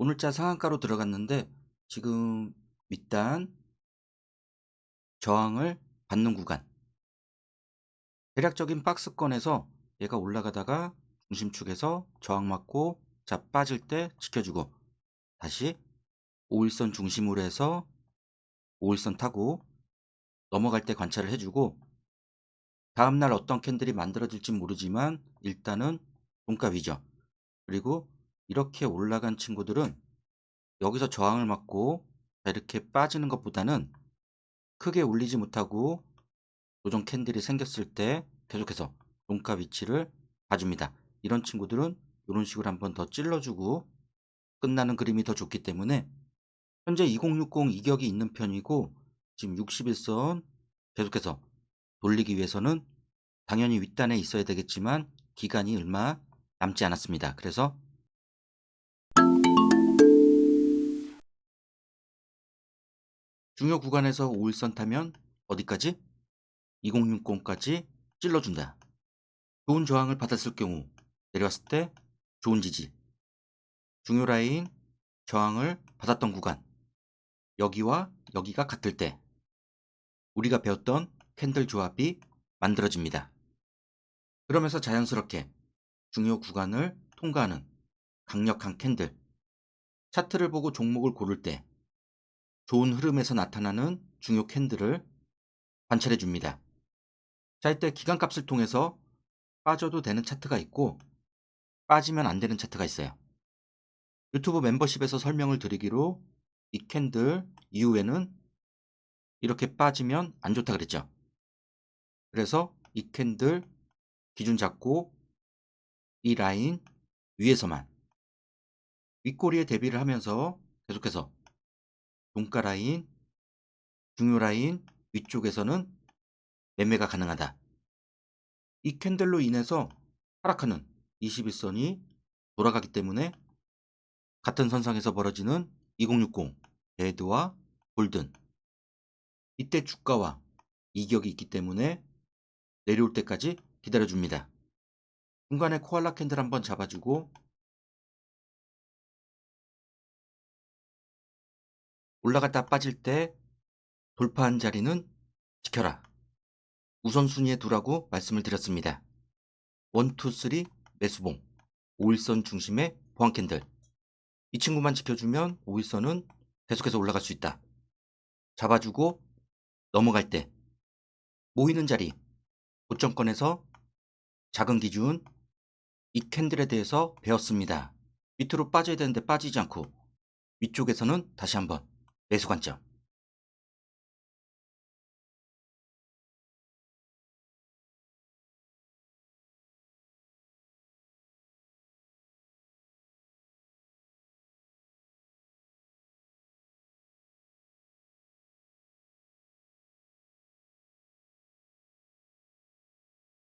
오늘자 상한가로 들어갔는데 지금 윗단 저항을 받는 구간 대략적인 박스권에서 얘가 올라가다가 중심축에서 저항 맞고 자 빠질 때 지켜주고 다시 5일선 중심으로 해서 5일선 타고 넘어갈 때 관찰을 해주고 다음날 어떤 캔들이 만들어질지 모르지만 일단은 종가 위죠. 그리고 이렇게 올라간 친구들은 여기서 저항을 맞고 이렇게 빠지는 것보다는 크게 올리지 못하고 조정 캔들이 생겼을 때 계속해서 종가 위치를 봐줍니다. 이런 친구들은 이런 식으로 한번 더 찔러주고 끝나는 그림이 더 좋기 때문에 현재 2060 이격이 있는 편이고 지금 61선 계속해서 돌리기 위해서는 당연히 윗단에 있어야 되겠지만 기간이 얼마 남지 않았습니다. 그래서 중요 구간에서 5일선 타면 어디까지? 2060까지 찔러준다. 좋은 저항을 받았을 경우 내려왔을 때 좋은 지지. 중요 라인 저항을 받았던 구간 여기와 여기가 같을 때 우리가 배웠던 캔들 조합이 만들어집니다. 그러면서 자연스럽게 중요 구간을 통과하는 강력한 캔들 차트를 보고 종목을 고를 때 좋은 흐름에서 나타나는 중요 캔들을 관찰해 줍니다. 자, 이때 기간값을 통해서 빠져도 되는 차트가 있고 빠지면 안 되는 차트가 있어요. 유튜브 멤버십에서 설명을 드리기로 이 캔들 이후에는 이렇게 빠지면 안 좋다 그랬죠. 그래서 이 캔들 기준 잡고 이 라인 위에서만 윗꼬리에 대비를 하면서 계속해서 종가 라인, 중요 라인 위쪽에서는 매매가 가능하다. 이 캔들로 인해서 하락하는 21선이 돌아가기 때문에 같은 선상에서 벌어지는 2060 레드와 골든 이때 주가와 이격이 있기 때문에 내려올 때까지 기다려줍니다. 중간에 코알라 캔들 한번 잡아주고 올라갔다 빠질 때 돌파한 자리는 지켜라. 우선순위에 두라고 말씀을 드렸습니다. 1, 2, 3 매수봉 5일선 중심의 보안 캔들 이 친구만 지켜주면 5일선은 계속해서 올라갈 수 있다. 잡아주고 넘어갈 때 모이는 자리 고점권에서 작은 기준 이 캔들에 대해서 배웠습니다. 밑으로 빠져야 되는데 빠지지 않고 위쪽에서는 다시 한번 매수 관점